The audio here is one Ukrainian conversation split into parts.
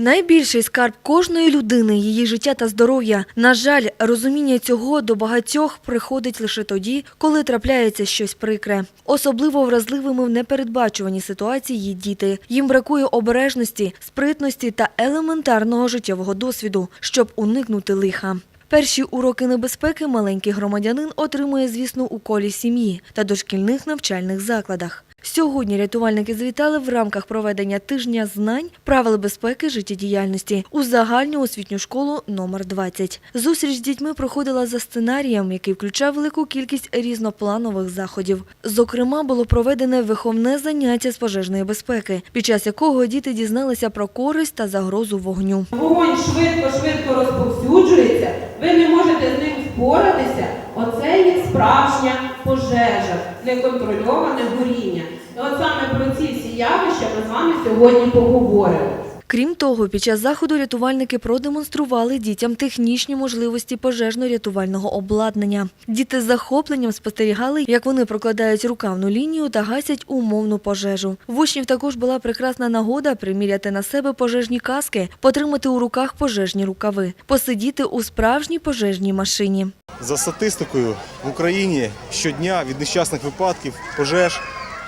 Найбільший скарб кожної людини її життя та здоров'я. На жаль, розуміння цього до багатьох приходить лише тоді, коли трапляється щось прикре. Особливо вразливими в непередбачуваній ситуації є діти. Їм бракує обережності, спритності та елементарного життєвого досвіду, щоб уникнути лиха. Перші уроки небезпеки маленький громадянин отримує, звісно, у колі сім'ї та дошкільних навчальних закладах. Сьогодні рятувальники звітали в рамках проведення тижня знань правил безпеки життєдіяльності у загальну освітню школу номер 20. Зустріч з дітьми проходила за сценарієм, який включав велику кількість різнопланових заходів. Зокрема, було проведене виховне заняття з пожежної безпеки, під час якого діти дізналися про користь та загрозу вогню. Вогонь швидко-швидко розповсюджується, ви не можете з ним впоратися. Оце є справжня пожежа, неконтрольоване горіння. І от саме про ці всі явища ми з вами сьогодні поговоримо. Крім того, під час заходу рятувальники продемонстрували дітям технічні можливості пожежно-рятувального обладнання. Діти з захопленням спостерігали, як вони прокладають рукавну лінію та гасять умовну пожежу. В учнів також була прекрасна нагода приміряти на себе пожежні каски, потримати у руках пожежні рукави, посидіти у справжній пожежній машині. За статистикою в Україні щодня від нещасних випадків пожеж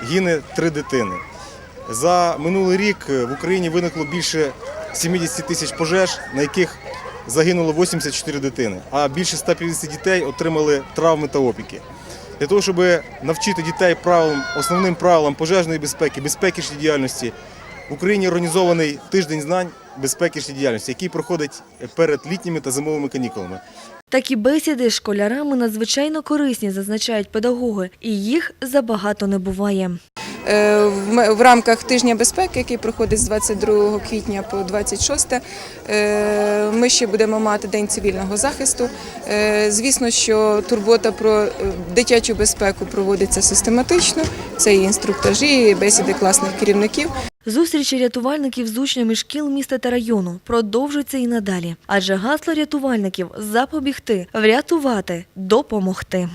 гине три дитини. За минулий рік в Україні виникло більше 70 тисяч пожеж, на яких загинуло 84 дитини, а більше 150 дітей отримали травми та опіки. Для того, щоб навчити дітей правилам, основним правилам пожежної безпеки, безпеки життєдіяльності, в Україні організований тиждень знань безпеки життєдіяльності, який проходить перед літніми та зимовими канікулами. Такі бесіди з школярами надзвичайно корисні, зазначають педагоги, і їх забагато не буває. Е, в рамках тижня безпеки, який проходить з 22 квітня по 26, е, ми ще будемо мати день цивільного захисту. Е, Звісно, що турбота про дитячу безпеку проводиться систематично. Це і інструктажі, і бесіди класних керівників. Зустрічі рятувальників з учнями шкіл міста та району продовжуються і надалі. Адже гасло рятувальників запобігти, врятувати, допомогти.